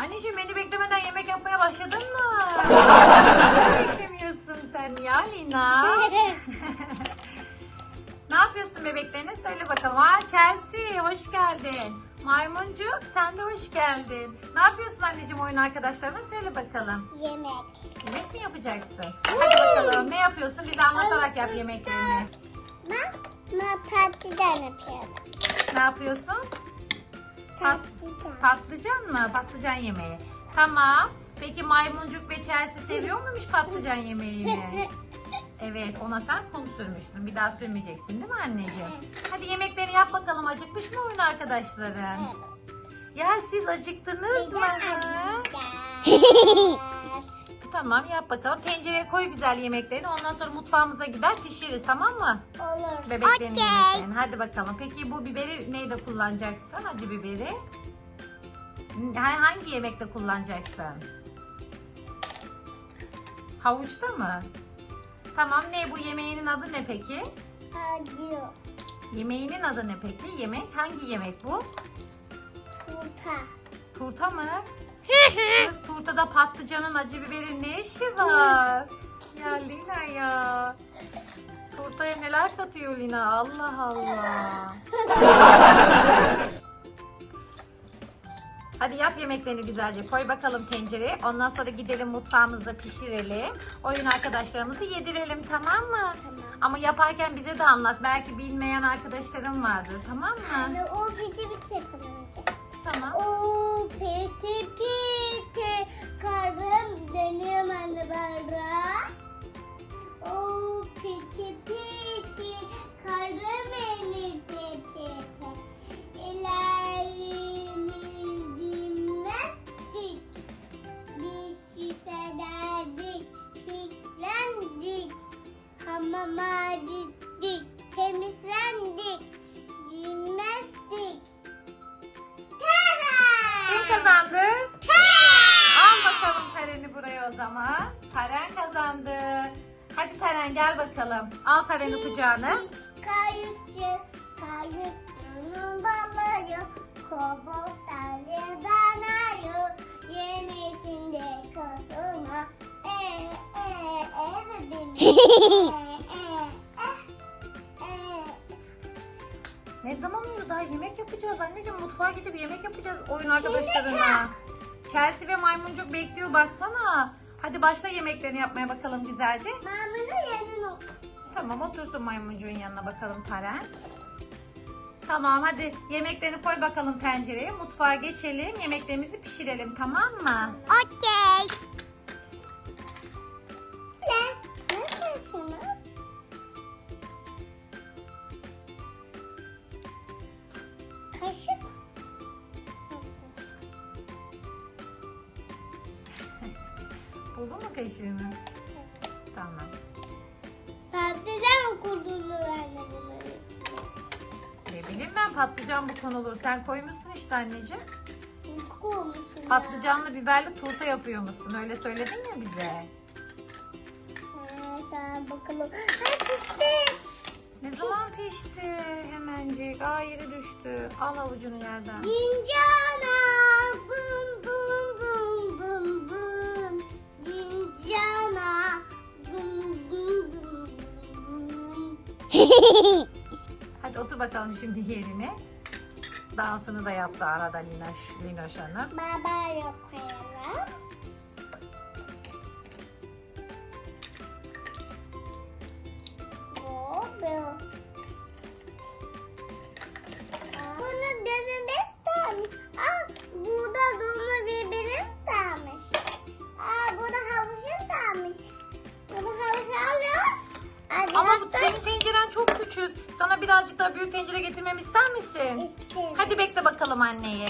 Anneciğim beni beklemeden yemek yapmaya başladın mı? Beklemiyorsun sen ya Lina. ne yapıyorsun bebeklerine söyle bakalım. Aa Chelsea hoş geldin. Maymuncuk sen de hoş geldin. Ne yapıyorsun anneciğim oyun arkadaşlarına söyle bakalım. Yemek. Yemek mi yapacaksın? Hadi bakalım ne yapıyorsun? Bize anlatarak yap yemeklerini. Ben, ben patlıcan yapıyorum. Ne yapıyorsun? Pat- Patlıcan. patlıcan mı? Patlıcan yemeği. Tamam. Peki maymuncuk ve Chelsea seviyor muymuş patlıcan yemeğini? Evet ona sen kum sürmüştün. Bir daha sürmeyeceksin değil mi anneciğim? Hadi yemeklerini yap bakalım. Acıkmış mı oyun arkadaşların? Ya siz acıktınız mı? Tamam yap bakalım. Tencereye koy güzel yemeklerini. Ondan sonra mutfağımıza gider pişiririz tamam mı? Olur. Bebeklerin yemeklerini. Hadi bakalım. Peki bu biberi neyde kullanacaksın? Acı biberi. Ha- Hangi yemekte kullanacaksın? Havuçta mı? Tamam ne bu yemeğinin adı ne peki? Acı. Yemeğinin adı ne peki? Yemek hangi yemek bu? Turta. Turta mı? Kız turtada patlıcanın acı biberin ne işi var? Ya Lina ya. Turtaya neler katıyor Lina? Allah Allah. Hadi yap yemeklerini güzelce. Koy bakalım tencereye. Ondan sonra gidelim mutfağımızda pişirelim. Oyun arkadaşlarımızı yedirelim tamam mı? Tamam. Ama yaparken bize de anlat. Belki bilmeyen arkadaşlarım vardır tamam mı? Anne o piti yapalım önce. Tamam. O piti piti kalbim dönüyor anne bara. O piti piti kalbim beni. İlerimiz bakalım. Al Taren'i kucağına. Kayıkçı, kayıkçının balığı, kobol tane danayı, yemekinde kazına, e e e bebeğim, e e e e. Ne zaman uyuyor? Daha yemek yapacağız anneciğim. Mutfağa gidip yemek yapacağız oyun arkadaşlarına. Chelsea ve Maymuncuk bekliyor baksana. Hadi başla yemeklerini yapmaya bakalım güzelce. Otur. Tamam otursun maymuncuğun yanına bakalım Taren. Tamam hadi yemeklerini koy bakalım tencereye. Mutfağa geçelim. Yemeklerimizi pişirelim tamam mı? Okey. Kaşık. Buldun mu kaşığını? Tamam. Anne bunları? Ne bileyim ben patlıcan bu konulur. Sen koymuşsun işte anneciğim. Olmuşsun ya. Patlıcanlı biberli turta yapıyormuşsun. Öyle söyledin ya bize. Ha, sen bakalım. Ay pişti. Ne zaman pişti? Hemencik. Aa yeri düştü. Al avucunu yerden. Cincana Hadi otur bakalım şimdi yerine. Dansını da yaptı arada Linoş, Linoş Hanım. Baba yok koyalım. Bu, bu. Tenceren çok küçük. Sana birazcık daha büyük tencere getirmemi ister misin? isterim. Hadi bekle bakalım anneyi.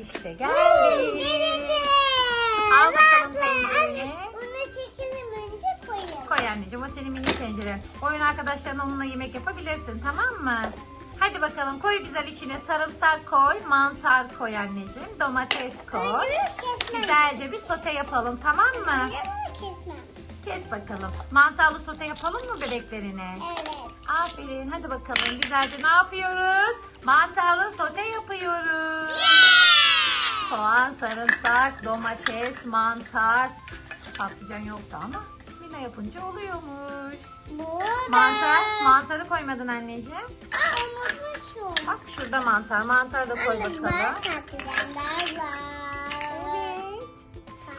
İşte geldi. Al bakalım Bak, tencereni. Koy anneciğim o senin mini tenceren. Oyun arkadaşlarına onunla yemek yapabilirsin tamam mı? Hadi bakalım koy güzel içine sarımsak koy, mantar koy anneciğim, domates koy. Güzelce bir sote yapalım tamam mı? Kes bakalım. Mantarlı sote yapalım mı bebeklerine? Evet. Aferin hadi bakalım güzelce ne yapıyoruz? Mantarlı sote yapıyoruz. Soğan soğan, sarımsak, domates, mantar. Patlıcan yoktu ama Lina yapınca oluyormuş. Burada. Mantar, mantarı koymadın anneciğim. Aa, unutmuşum. Bak şurada mantar. Mantar da koy Anne bakalım. var patlıcanlar var.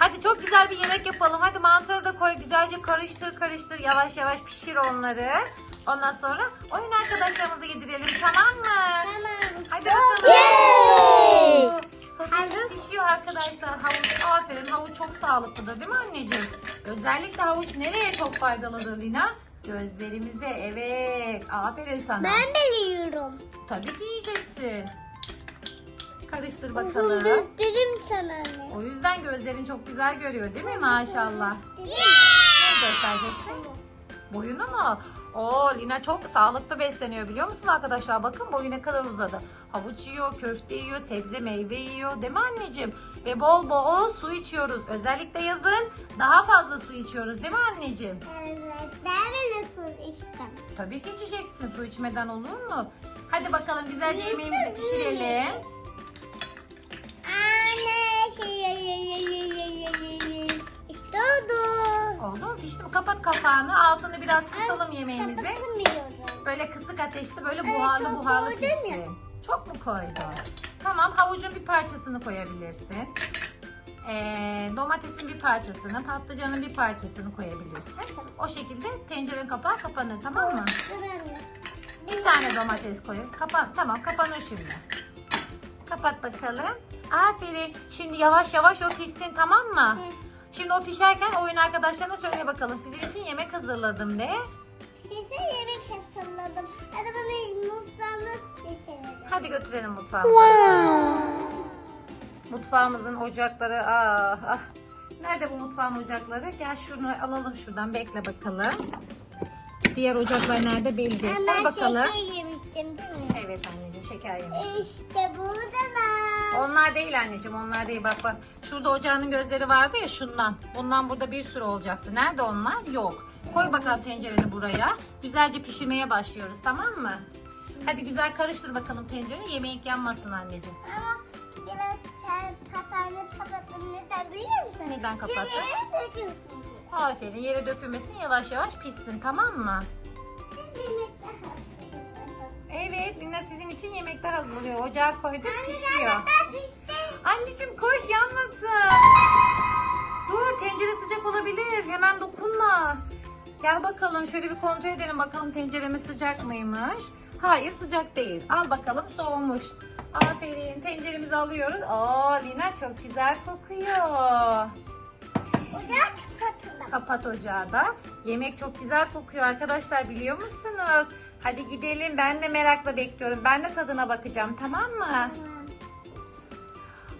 Hadi çok güzel bir yemek yapalım. Hadi mantarı da koy. Güzelce karıştır karıştır. Yavaş yavaş pişir onları. Ondan sonra oyun arkadaşlarımızı yedirelim tamam mı? Tamam. Hadi bakalım. Yay! Pişiyor arkadaşlar. Havuç aferin. Havuç çok sağlıklıdır değil mi anneciğim? Özellikle havuç nereye çok faydalıdır Lina? Gözlerimize evet. Aferin sana. Ben biliyorum. Tabii ki yiyeceksin. Karıştır bakalım. göstereyim sana anne. O yüzden gözlerin çok güzel görüyor değil mi maşallah? Ne göstereceksin? Boyunu mu? Oo Lina çok sağlıklı besleniyor biliyor musun arkadaşlar? Bakın boyu ne kadar uzadı. Havuç yiyor, köfte yiyor, sebze meyve yiyor değil mi anneciğim? Ve bol bol su içiyoruz. Özellikle yazın daha fazla su içiyoruz değil mi anneciğim? Evet. Ben bile su içtim. Tabii ki içeceksin. Su içmeden olur mu? Hadi bakalım güzelce yemeğimizi pişirelim. İşte oldu. Oldu mu? Pişti mi? Kapat kapağını. Altını biraz kısalım yemeğimizi. Kapatamıyorum. Böyle kısık ateşte böyle buharlı çok buharlı ya. pişsin. Çok mu koydun? Tamam havucun bir parçasını koyabilirsin. Ee, domatesin bir parçasını, patlıcanın bir parçasını koyabilirsin. O şekilde tencerenin kapağı kapanır tamam mı? Bir tane domates koyun. Kapan tamam kapanır şimdi. Kapat bakalım. Aferin. Şimdi yavaş yavaş o pişsin tamam mı? Şimdi o pişerken oyun arkadaşlarına söyle bakalım. Sizin için yemek hazırladım de. Size yemek hazırladım. Hadi bana muzlarını getirelim. Hadi götürelim mutfağımıza. Mutfağımızın ocakları ah ah. Nerede bu mutfağın ocakları? Gel şunu alalım şuradan bekle bakalım. Diğer ocaklar nerede belli değil. Ben bakalım. şeker yemiştim değil mi? Evet anneciğim şeker yemiş. İşte buradalar. Onlar değil anneciğim onlar değil bak bak. Şurada ocağının gözleri vardı ya şundan. Bundan burada bir sürü olacaktı. Nerede onlar? Yok. Koy bakalım tencereni buraya. Güzelce pişirmeye başlıyoruz tamam mı? Hadi güzel karıştır bakalım tencereni. Yemek yanmasın anneciğim. Ama biraz kapağını kapattım. Neden biliyor musun? Neden kapattın? Şimdi dökülsün. Aferin yere dökülmesin yavaş yavaş pişsin tamam mı? Yemekte hazırladım. Evet Lina sizin için yemekler hazırlıyor. Ocağa koyduk pişiyor. Anneciğim koş yanmasın. Dur tencere sıcak olabilir. Hemen dokunma. Gel bakalım şöyle bir kontrol edelim bakalım tenceremiz sıcak mıymış. Hayır sıcak değil. Al bakalım soğumuş. Aferin tenceremizi alıyoruz. Aa Lina çok güzel kokuyor. Ocak kapatıldı. Kapat ocağı da. Yemek çok güzel kokuyor arkadaşlar biliyor musunuz? Hadi gidelim ben de merakla bekliyorum. Ben de tadına bakacağım tamam mı?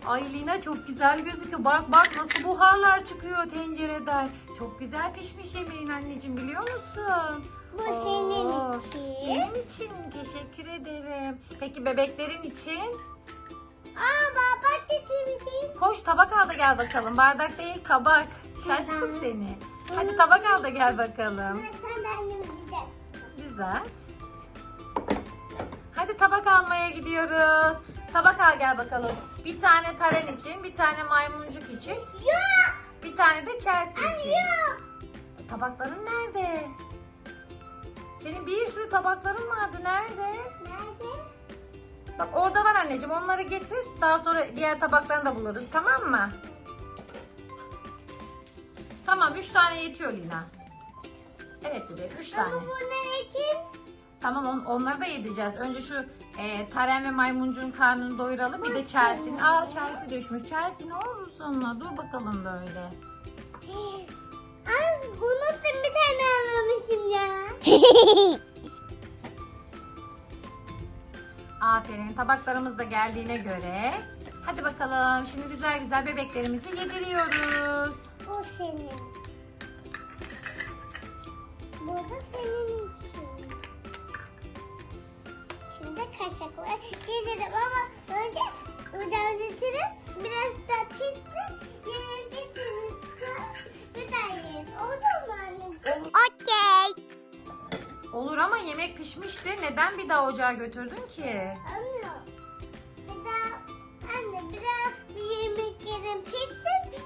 Ay Lina çok güzel gözüküyor. Bak bak nasıl buharlar çıkıyor tencereden. Çok güzel pişmiş yemeğin anneciğim biliyor musun? Bu Oo, senin için. Benim için teşekkür ederim. Peki bebeklerin için? Aa baba getirdim. Koş tabak al da gel bakalım. Bardak değil tabak. Şaşkın seni. Hadi tabak al da gel bakalım. Sen de annem yiyeceksin. Güzel. Hadi tabak almaya gidiyoruz. Tabak al gel bakalım. Bir tane taren için, bir tane maymuncuk için, Yok. bir tane de Chelsea için. Yok. Tabakların nerede? Senin bir sürü tabakların vardı. Nerede? Nerede? Bak orada var anneciğim. Onları getir. Daha sonra diğer tabaklarını da buluruz. Tamam mı? Tamam. Üç tane yetiyor Lina. Evet bebek. Üç tane. Baba bu ne için? Tamam on, onları da yedireceğiz. Önce şu e, Taren ve maymuncuğun karnını doyuralım. Bir de Chelsea'nin. Aa Chelsea düşmüş. Chelsea ne oldu sana? Dur bakalım böyle. Az bunu sen bir tane almamışım ya. Aferin. Tabaklarımız da geldiğine göre. Hadi bakalım. Şimdi güzel güzel bebeklerimizi yediriyoruz. Bu senin. Bu da senin için kaşık var. Yedim ama önce ödevlisini biraz da pişsin. Yemek pişsin. Bir daha yiyelim. Oldu mu anneciğim? Okey. Olur ama yemek pişmişti. Neden bir daha ocağa götürdün ki? Anne. Bir daha anne bir daha yemeklerim pişsin.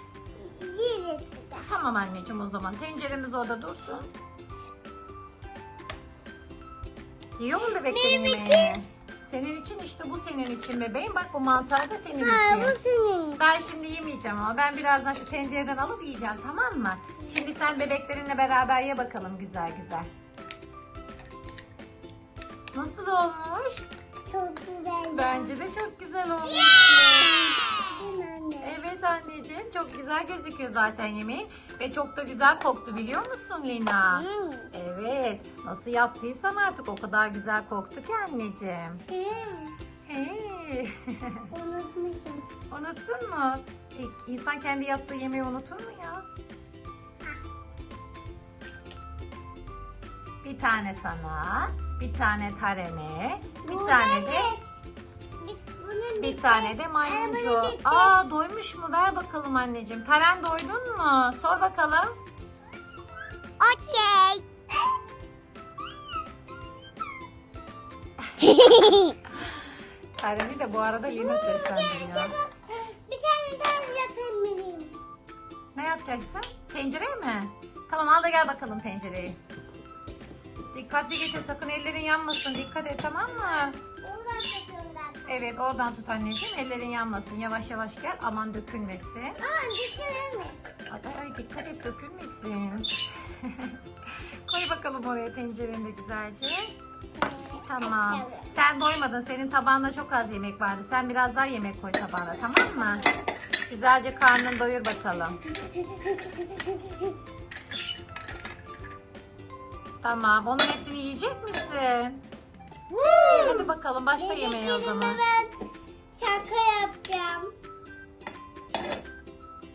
Yeriz bir daha. Tamam anneciğim o zaman. Tenceremiz orada dursun. Yiyor mu bebeklerin yemeğini? Senin için işte bu senin için bebeğim. Bak bu mantar da senin Ha, için. bu senin. Ben şimdi yemeyeceğim ama ben birazdan şu tencereden alıp yiyeceğim tamam mı? Şimdi sen bebeklerinle beraber ye bakalım güzel güzel. Nasıl olmuş? Çok güzel. Bence de çok güzel olmuş. Evet anneciğim çok güzel gözüküyor zaten yemeğin. Ve çok da güzel koktu biliyor musun Lina? Hmm. Evet nasıl yaptıysan artık o kadar güzel koktu ki anneciğim. Hı. Hey. Unutmuşum. Unuttun mu? İ- İnsan kendi yaptığı yemeği unutur mu ya? Bir tane sana, bir tane Taren'e, bir Bu tane ne? de bunun bir tane de maymuncu. Bitti. Aa doymuş mu? Ver bakalım anneciğim. Taren doydun mu? Sor bakalım. Okey. Taren'i de bu arada Lina seslendiriyor. Bir tane daha yapayım. Ne yapacaksın? Tencereye mi? Tamam al da gel bakalım tencereyi. Dikkatli getir sakın ellerin yanmasın. Dikkat et tamam mı? Evet oradan tut anneciğim. Ellerin yanmasın. Yavaş yavaş gel. Aman dökülmesin. Aa mü? Ay, ay dikkat et dökülmesin. Koy bakalım oraya tencereni güzelce. Tamam. Sen doymadın. Senin tabağında çok az yemek vardı. Sen biraz daha yemek koy tabağına tamam mı? Güzelce karnını doyur bakalım. Tamam. Onun hepsini yiyecek misin? Hadi bakalım başla yemeğe o zaman. Ben şaka yapacağım.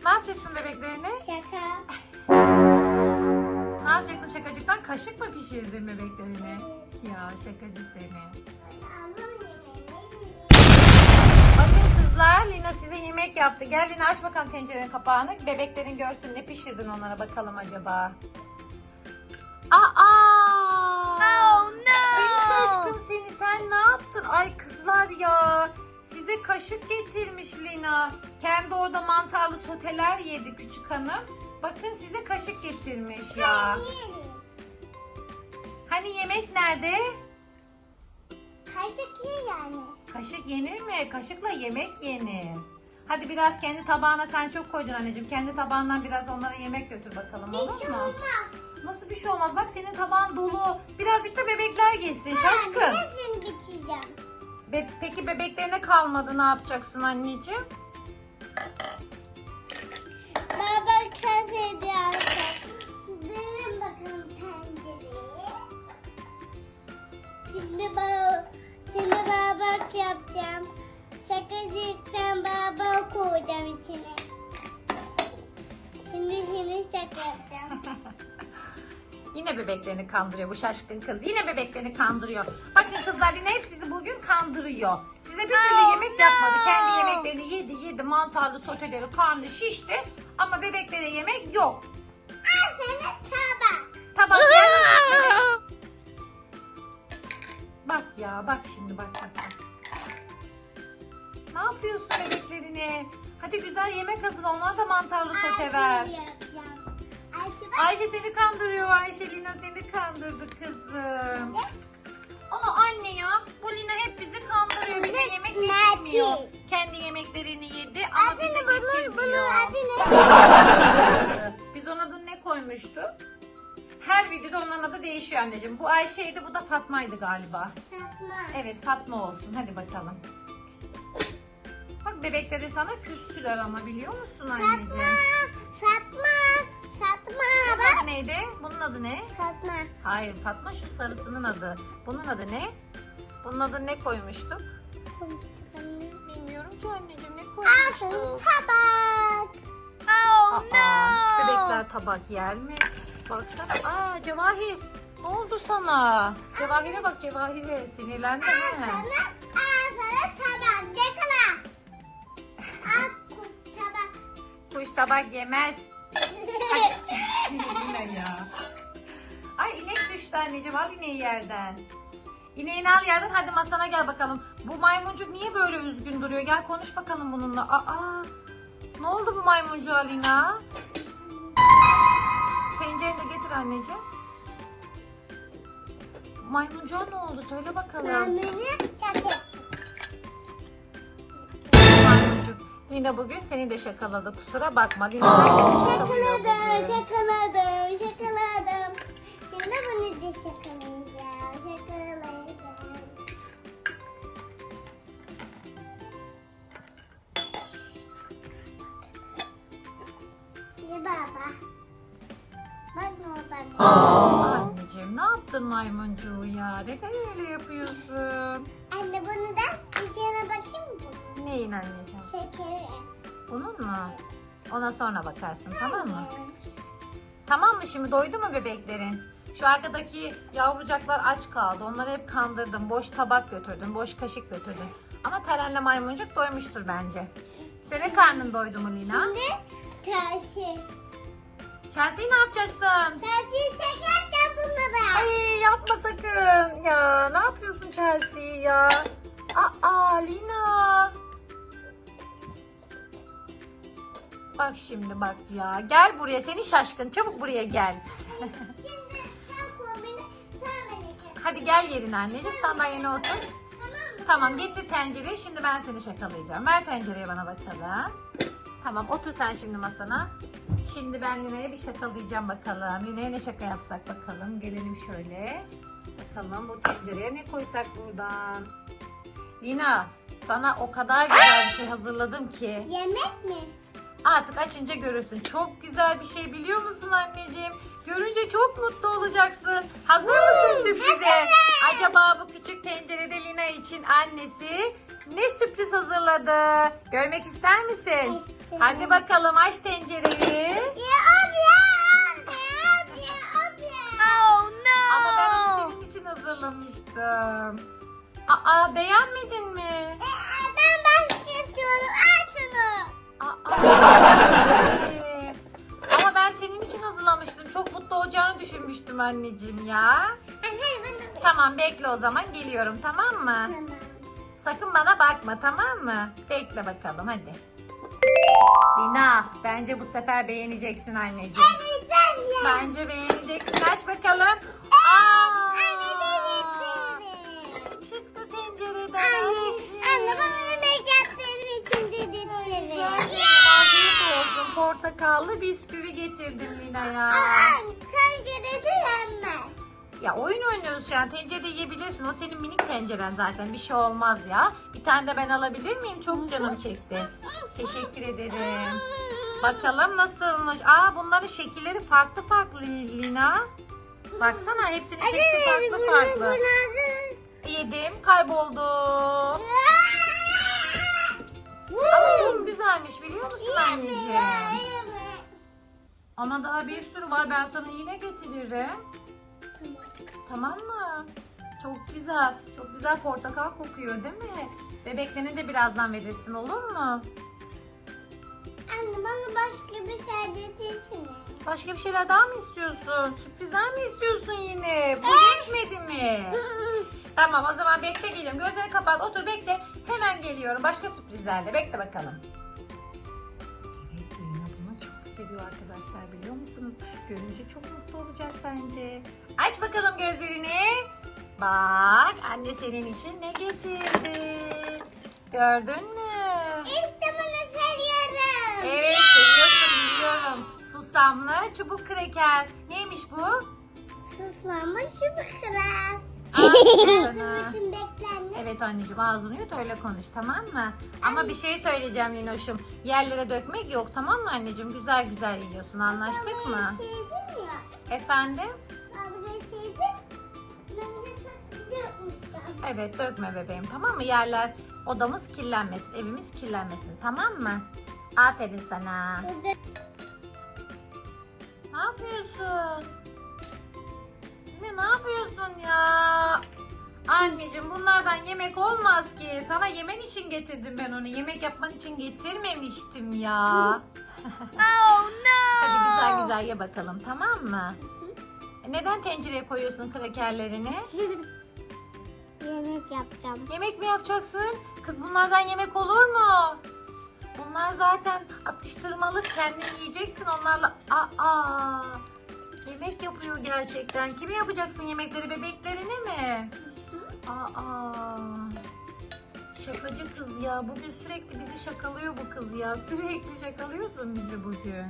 Ne yapacaksın bebeklerini? Şaka. Ne yapacaksın şakacıktan? Kaşık mı pişirdin bebeklerini? Ya şakacı seni. Bakın kızlar Lina size yemek yaptı. Gel Lina aç bakalım tencerenin kapağını. Bebeklerin görsün ne pişirdin onlara bakalım acaba. Aa! Ya. Size kaşık getirmiş Lina. Kendi orada mantarlı soteler yedi küçük hanım. Bakın size kaşık getirmiş ya. Hani yemek nerede? Kaşık ye yani. Kaşık yenir mi? Kaşıkla yemek yenir. Hadi biraz kendi tabağına sen çok koydun anneciğim. Kendi tabağından biraz onlara yemek götür bakalım Bir olur şey mu? olmaz. Nasıl bir şey olmaz? Bak senin tabağın dolu. Birazcık da bebekler yesin şaşkın. Ben bitireceğim. Be- Peki bebeklerine kalmadı ne yapacaksın anneciğim? Yine bebeklerini kandırıyor bu şaşkın kız. Yine bebeklerini kandırıyor. Bakın kızlar yine hep sizi bugün kandırıyor. Size bir türlü yemek yapmadı. Kendi yemeklerini yedi yedi. Mantarlı soteleri karnı şişti. Ama bebeklere yemek yok. Al sana tabak. Tabak Bak ya bak şimdi bak bak bak. Ne yapıyorsun bebeklerine? Hadi güzel yemek hazırla. Onlara da mantarlı sote ver. Yapacağım. Ayşe seni kandırıyor Ayşe. Lina seni kandırdı kızım. Ama anne ya bu Lina hep bizi kandırıyor. Bize yemek Nerede? getirmiyor. Kendi yemeklerini yedi ama Adı bize ne bunun? Getirmiyor. adı ne? Biz onun adını ne koymuştuk? Her videoda onun adı değişiyor anneciğim. Bu Ayşe'ydi bu da Fatma'ydı galiba. Fatma. Evet Fatma olsun hadi bakalım. Bak bebekleri sana küstüler ama biliyor musun anneciğim? Fatma. Fatma. Adı neydi? Bunun adı ne? Fatma. Hayır Fatma şu sarısının adı. Bunun adı ne? Bunun adını ne koymuştuk? Konuştuk anne. Bilmiyorum ki anneciğim ne Al sana koymuştuk? tabak. Aa, bebekler tabak yer mi? Baksana. Aa Cevahir. Ne oldu sana? Cevahir'e bak Cevahir'e. Sinirlendi mi? sana, al sana tabak. Yakala. Al kuş tabak. Kuş tabak yemez. Hadi. Yine ya. Ay inek düştü anneciğim. Al ineği yerden. İneğini al yerden. Hadi masana gel bakalım. Bu maymuncuk niye böyle üzgün duruyor? Gel konuş bakalım bununla. Aa, ne oldu bu maymuncuğa Lina? tencereni de getir anneciğim. Maymuncuğa ne oldu? Söyle bakalım. Ben beni Lina bugün seni de şakaladı. Kusura bakma. Lina herkesi şakalıyor Şakaladım, bugün. şakaladım, şakaladım. Şimdi bunu da şakalayacağım, şakalayacağım. Ne baba? Bak ne oldu yaptın maymuncuğu ya? Neden öyle yapıyorsun? Anne bunu da üzerine bakayım mı? Neyin anneciğim? Şekeri. Bunun mu? Ona sonra bakarsın tamam mı? Tamam mı şimdi doydu mu bebeklerin? Şu arkadaki yavrucaklar aç kaldı. Onları hep kandırdım. Boş tabak götürdüm. Boş kaşık götürdüm. Ama Teren'le maymuncuk doymuştur bence. Senin karnın doydu mu Lina? Şimdi tersi. Chelsea'yi ne yapacaksın? Tersi çekerken bunları. Ay yapma sakın. Ya ne yapıyorsun Chelsea ya? Aa Lina. Bak şimdi bak ya. Gel buraya seni şaşkın. Çabuk buraya gel. Hadi gel yerine anneciğim sandalyene otur. Tamam? Tamam getir tencereyi şimdi ben seni şakalayacağım. Ver tencereyi bana bakalım. Tamam otur sen şimdi masana. Şimdi ben Lina'ya bir şakalayacağım bakalım. Lina'ya ne şaka yapsak bakalım. Gelelim şöyle. Bakalım bu tencereye ne koysak buradan. Lina sana o kadar güzel bir şey hazırladım ki. Yemek mi? Artık açınca görürsün. Çok güzel bir şey biliyor musun anneciğim? Görünce çok mutlu olacaksın. Hazır mısın sürprize? Acaba bu küçük tencerede Lina için annesi ne sürpriz hazırladı? Görmek ister misin? Hadi bakalım aç tencereyi. Ya abi ya. Ya abi ya abi. Oh Ama ben onu senin için hazırlamıştım. Aa beğenmedin mi? Ben başka istiyorum. Al şunu. Aa, için hazırlamıştım. Çok mutlu olacağını düşünmüştüm anneciğim ya. Tamam bekle o zaman geliyorum tamam mı? Tamam. Sakın bana bakma tamam mı? Bekle bakalım hadi. Lina bence bu sefer beğeneceksin anneciğim. Evet ben ya. Bence beğeneceksin. Aç bakalım. Aa! Anne. Ne çıktı tencereden Anne, anneciğim? anne bana yemek yaptığın için dedirtleri. Güzel. Olsun. Portakallı bisküvi getirdim Lina'ya. Aa, Sen yenmez. Ya oyun oynuyoruz şu an. Tencerede yiyebilirsin. O senin minik tenceren zaten. Bir şey olmaz ya. Bir tane de ben alabilir miyim? Çok canım çekti. Teşekkür ederim. Bakalım nasılmış. Aa bunların şekilleri farklı farklı Lina. Baksana hepsinin şekli farklı farklı. Yedim kayboldu. Ama çok güzelmiş biliyor musun anneciğim? Ama daha bir sürü var. Ben sana yine getiririm. Tamam mı? Çok güzel. Çok güzel portakal kokuyor değil mi? Bebeklerine de birazdan verirsin olur mu? Anne bana başka bir şey getirsene. Başka bir şeyler daha mı istiyorsun? Sürprizler mi istiyorsun yine? Bu yetmedi mi? Tamam o zaman bekle geliyorum. Gözlerini kapat otur bekle. Hemen geliyorum. Başka sürprizlerle. Bekle bakalım. Seviyor arkadaşlar biliyor musunuz? Görünce çok mutlu olacak bence. Aç bakalım gözlerini. Bak anne senin için ne getirdi. Gördün mü? İşte bunu seviyorum. Evet seviyorsun biliyorum. Susamlı çubuk kreker. Neymiş bu? Suslamış şu kral. Aferin. Evet anneciğim ağzını yut öyle konuş tamam mı? Ama bir şey söyleyeceğim Linoş'um. Yerlere dökmek yok tamam mı anneciğim? Güzel güzel yiyorsun anlaştık mı? Ya. Efendim? Evet dökme bebeğim tamam mı? Yerler odamız kirlenmesin, evimiz kirlenmesin tamam mı? Aferin sana. Anneciğim bunlardan yemek olmaz ki. Sana yemen için getirdim ben onu. Yemek yapman için getirmemiştim ya. Oh no. Hadi güzel güzel ye bakalım tamam mı? Neden tencereye koyuyorsun krakerlerini? Yemek yapacağım. Yemek mi yapacaksın? Kız bunlardan yemek olur mu? Bunlar zaten atıştırmalık. Kendin yiyeceksin onlarla. Aa, Yemek yapıyor gerçekten. Kime yapacaksın yemekleri bebeklerine mi? Aa. Şakacı kız ya. Bugün sürekli bizi şakalıyor bu kız ya. Sürekli şakalıyorsun bizi bugün.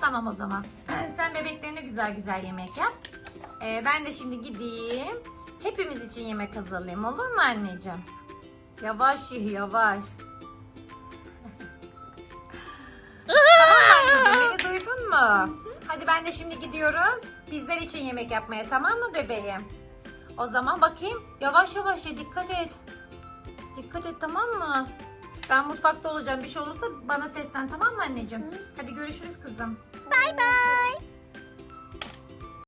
Tamam o zaman. Sen bebeklerine güzel güzel yemek yap. Ee, ben de şimdi gideyim. Hepimiz için yemek hazırlayayım. Olur mu anneciğim? Yavaş ye yavaş. tamam anneciğim beni duydun mu? Hadi ben de şimdi gidiyorum. Bizler için yemek yapmaya tamam mı bebeğim? O zaman bakayım. Yavaş yavaş ye dikkat et. Dikkat et tamam mı? Ben mutfakta olacağım. Bir şey olursa bana seslen tamam mı anneciğim? Hadi görüşürüz kızım. Bay bay.